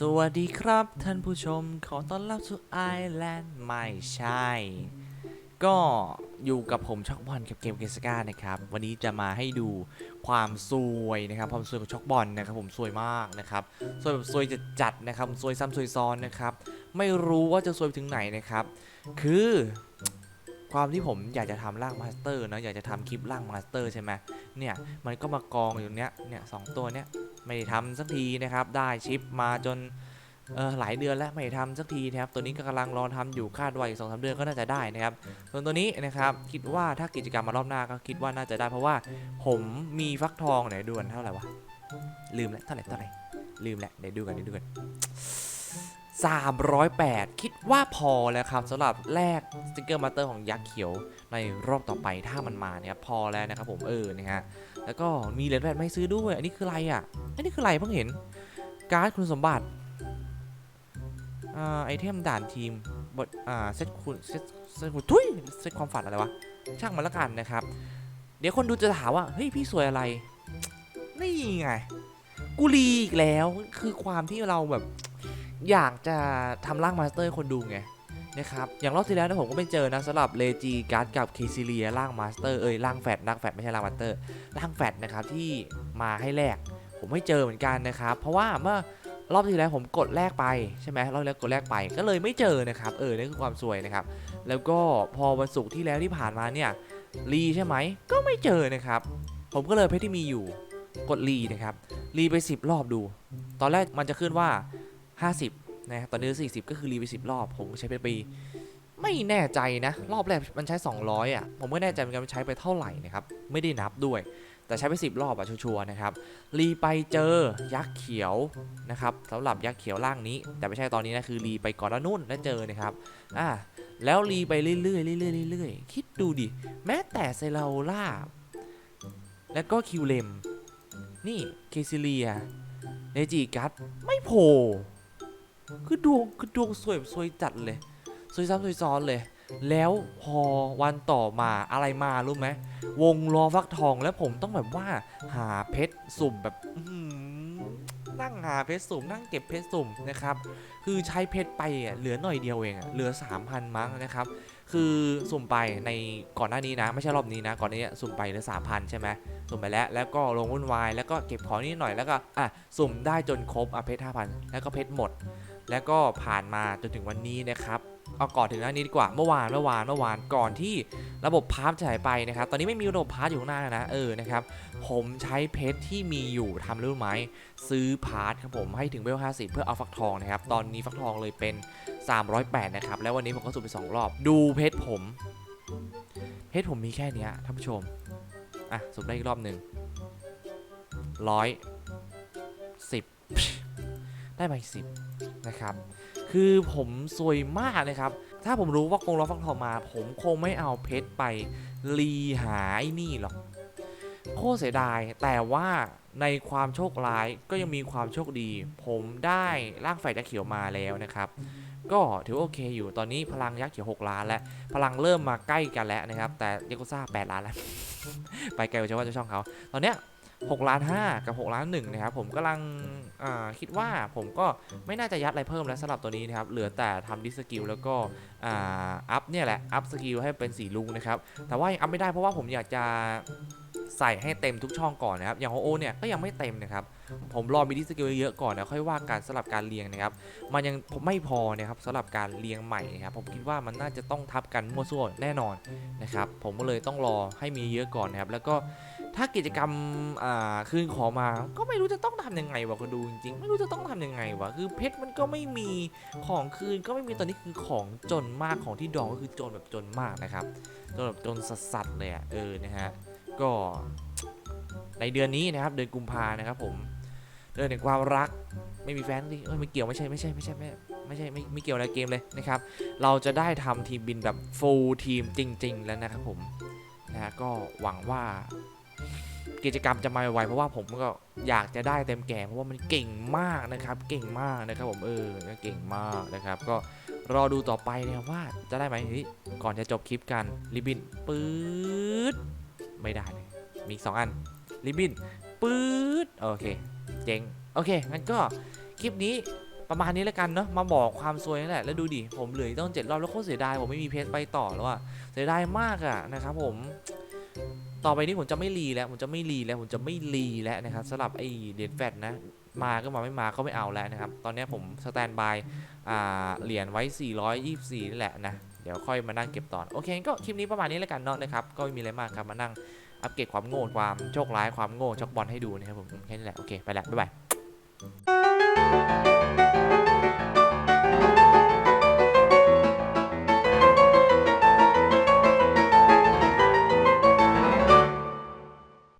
สวัสดีครับท่านผู้ชมขอต้อนรับสู่ไอแลนด์ไม่ใช่ ก็อยู่กับผมช็อกบอลกับเกมเกสกานะครับ วันนี้จะมาให้ดูความซวยนะครับความซวยของช็อกบอลนะครับผมซวยมากนะครับซวยแบบซวยจะจัดนะครับซวยซ้ำซวยซ้อนนะครับ ไม่รู้ว่าจะซวยถึงไหนนะครับ คือความที่ผมอยากจะทำร่างมาสเตอร์นะอยากจะทำคลิปร่างมาสเตอร์ใช่ไหมเนี่ยมันก็มากองอยู่เนี้ยเนี่ยสองตัวเนี้ย ไม่ได้ทำสักทีนะครับ ได้ชิปมาจนเออหลายเดือนแล้วไม่ได้ทำสักทีนะครับ ตัวนี้ก็กำลังรอทำอยู่คาดว่าอีกสองสาเดือนก็น่าจะได้นะครับ ส่วนตัวนี้นะครับคิดว่าถ้ากิจกรรมมารอบหน้าก็คิดว่าน่าจะได้เพราะว่าผมมีฟักทองไหนด่วนเท่าไหร่วะลืมแล้วเท่าไหร่เท่าไหร่ลืมแล้วเดี๋ยวดูกันเดี๋ยวดูกัน308 คิดว่าพอแล้วครับสำหรับแลกสติกเกอร์มาเตอร์ของยักษ์เขียวในรอบต่อไปถ้ามันมาเนี่ยพอแล้วนะครับผมเออนะฮะ แล้วก็มีเหรียญแพทไม่ซื้อด้วย อันนี้คืออะไรอะ อันนี้คืออะไรเพิ่งเห็น การ์ดคุณสมบัติอ่าไอเทมด่านทีมบทอ่าเซตคุณเซตเซตคุณทุยเซตความฝันอะไรวะ ช่างมันละกันนะครับ เดี๋ยวคนดูจะถามว่า เฮ้ย พี่สวยอะไร นี่ไงกูรีอีกแล้ว คือความที่เราแบบ อยากจะทำร่างมาสเตอร์ให้คนดูไง นะครับอย่างรอบที่แล้วนะผมก็ไปเจอนะสำหรับเลจีการ์ดกับเคซิเลียร่างมาสเตอร์เอ้ยร่างแฟดร่างแฟดไม่ใช่ร่างมาสเตอร์ร่างแฟดนะครับที่มาให้แลกผมไม่เจอเหมือนกันนะครับเพราะว่าเมื่อรอบที่แล้วผมกดแลกไปใช่ไหมรอบแล้วกดแลกไปก็เลยไม่เจอนะครับเออนี่คือความสวยนะครับแล้วก็พอวันศุกร์ที่แล้วที่ผ่านมาเนี่ยรีใช่ไหมก็ไม่เจอนะครับผมก็เลยเพชรที่มีอยู่กดรีนะครับรีไป 10 รอบดู ตอนแรกมันจะขึ้นว่า 50 นะตอนนี้40 ก็คือรีไป10 รอบ ผมใช้ไปไปไม่แน่ใจนะ รอบแรกมันใช้ 200 อะ ผมไม่แน่ใจเหมือนกันมันใช้ไปเท่าไหร่นะครับ ไม่ได้นับด้วย แต่ใช้ไป 10 รอบอะชัวร์ๆนะครับ รีไปเจอยักษ์เขียวนะครับสำหรับยักษ์เขียวล่างนี้ แต่ไม่ใช่ตอนนี้นะคือรีไปก่อนแล้วนู่นแล้วเจอนะครับ อ่า แล้วรีไปเรื่อยๆเรื่อยๆเรื่อยๆคิดดูดิ แม้แต่เซราล่า แล้วก็คิวเลม นี่เคซิเลียเนจิกัสไม่โผล่ คือดวงคือดวงสวยแบบสวยจัดเลย สวยซ้ำสวยซ้อนเลย แล้วพอวันต่อมาอะไรมารู้ไหมวงล้อฟักทองแล้วผมต้องแบบว่าหาเพชรสุ่มแบบนั่งหาเพชรสุ่มนั่งเก็บเพชรสุ่มนะครับ คือใช้เพชรไปอะเหลือหน่อยเดียวเองอะเหลือ 3,000 มั้งนะครับ คือสุ่มไปในก่อนหน้านี้นะ ไม่ใช่รอบนี้นะ ก่อนนี้สุ่มไปเหลือ3,000 ใช่ไหมสุ่มไปแล้วแล้วก็ลงวุ่นวายแล้วก็เก็บของนิดหน่อยแล้วก็อะสุ่มได้จนครบอะเพชร5,000 แล้วก็เพชรหมด แล้วก็ผ่านมาจนถึงวันนี้นะครับเอาก่อนถึงหน้านี้ดีกว่าเมื่อวานเมื่อวานเมื่อวานก่อนที่ระบบพาร์ทจะหายไปนะครับ ตอนนี้ไม่มีระบบพาร์ทอยู่ข้างหน้านะเออนะครับผมใช้เพชรที่มีอยู่ทำรู้ไหมซื้อพาร์ทครับผมให้ถึงเวล50เพื่อเอาฟักทองนะครับ ตอนนี้ฟักทองเลยเป็น 308 นะครับ แล้ววันนี้ผมก็สุ่มไป 2 รอบ ดูเพชรผม เพชรผมมีแค่นี้ท่านผู้ชม อะสุ่มได้อีกรอบหนึ่งร้อยสิบ ได้มาอีกสิบนะครับคือผมซวยมากนะครับ ถ้าผมรู้ว่ากงล้อฟักทองมา ผมคงไม่เอาเพชรไปรีหาไอ้นี่หรอกโคตรเสียดาย แต่ว่าในความโชคร้ายก็ยังมีความโชคดี ผมได้ร่างไฟยักษ์เขียวมาแล้วนะครับ ก็ถือโอเคอยู่ตอนนี้พลังยักษ์เขียว 6 ล้านแล้ว พลังเริ่มมาใกล้กันแล้วนะครับ แต่ยากุซ่า8ล้านแล้ว ไปไกลกว่าชาวบ้านชาวช่องเขา ตอนเนี้ย6ล้าน5กับ 6 ล้าน1นะครับ ผมกำลัง อ่าคิดว่าผมก็ไม่น่าจะยัดอะไรเพิ่มแล้วสำหรับตัวนี้นะครับ เหลือแต่ทำดิสกิลแล้วก็อ่าอัพเนี่ยแหละ อัพสกิลให้เป็นสีลุงนะครับ แต่ว่ายังอัพไม่ได้เพราะว่าผมอยากจะใส่ให้เต็มทุกช่องก่อนนะครับ อย่างโอโอเนี่ยก็ยังไม่เต็มนะครับ ผมรอมีดิสกิลเยอะก่อนแล้วค่อยว่าการสลับการเรียงนะครับ มันยังไม่พอนะครับสำหรับการเรียงใหม่นะครับ ผมคิดว่ามันน่าจะต้องทับกันมั่วซั่วแน่นอนนะครับ ผมก็เลยต้องรอให้มีเยอะก่อนนะครับ แล้วก็ ถ้ากิจกรรมอ่าคืนของมาก็ไม่รู้จะต้องทำยังไงวะก็ดูจริงๆไม่รู้จะต้องทำยังไงวะคือเพชรมันก็ไม่มีของคืนก็ไม่มีตอนนี้คือของจนมากของที่ดองก็คือจนแบบจนมากนะครับจนแบบจนสัสๆเลยอะเออนะฮะก็ในเดือนนี้นะครับเดือนกุมภานะครับผมเดือนแห่งความรักไม่มีแฟนดิเอ้ยไม่เกี่ยวไม่ใช่ไม่ใช่ไม่ใช่ไม่ไม่ใช่ไม่ไม่เกี่ยวอะไรเกมเลยนะครับ เราจะได้ทำทีมบินแบบ full ทีมจริง ๆ แล้วนะครับผมนะฮะก็หวังว่า กิจกรรมจะมาไวเพราะว่าผมก็อยากจะได้เต็มแก่เพราะว่ามันเก่งมากนะครับ เก่งมากนะครับผมเออเก่งมากนะครับ ก็รอดูต่อไปนะว่าจะได้ไหมเฮ้ยก่อนจะจบคลิปกันริบบินปื๊ดไม่ได้เลยมีสองอันริบบินปื๊ดโอเคเจ๋งโอเคงั้นก็คลิปนี้ประมาณนี้แล้วกันเนาะมาบอกความซวยนั่นแหละแล้วดูดิผมเหลือต้องเจ็ดรอบแล้วโคตรเสียดายผมไม่มีเพจไปต่อแล้วอะเสียดายมากอะนะครับผม ต่อไปนี้ผมจะไม่รีแล้ว ผมจะไม่รีแล้ว ผมจะไม่รีแล้วนะครับสำหรับไอเหรียญแฟดนะ มาก็มาไม่มาก็ไม่เอาแล้วนะครับ ตอนนี้ผมสแตนบายเหรียญไว้ 424นี่แหละนะ เดี๋ยวค่อยมานั่งเก็บตอน โอเค ก็คลิปนี้ประมาณนี้แล้วกันเนาะนะครับ ก็ไม่มีอะไรมากครับ มานั่งอัปเกรดความโง่ความโชคร้ายความโง่ช็อกบอลให้ดูนะครับผมแค่นี้แหละ โอเค ไปแล้วบ๊ายบาย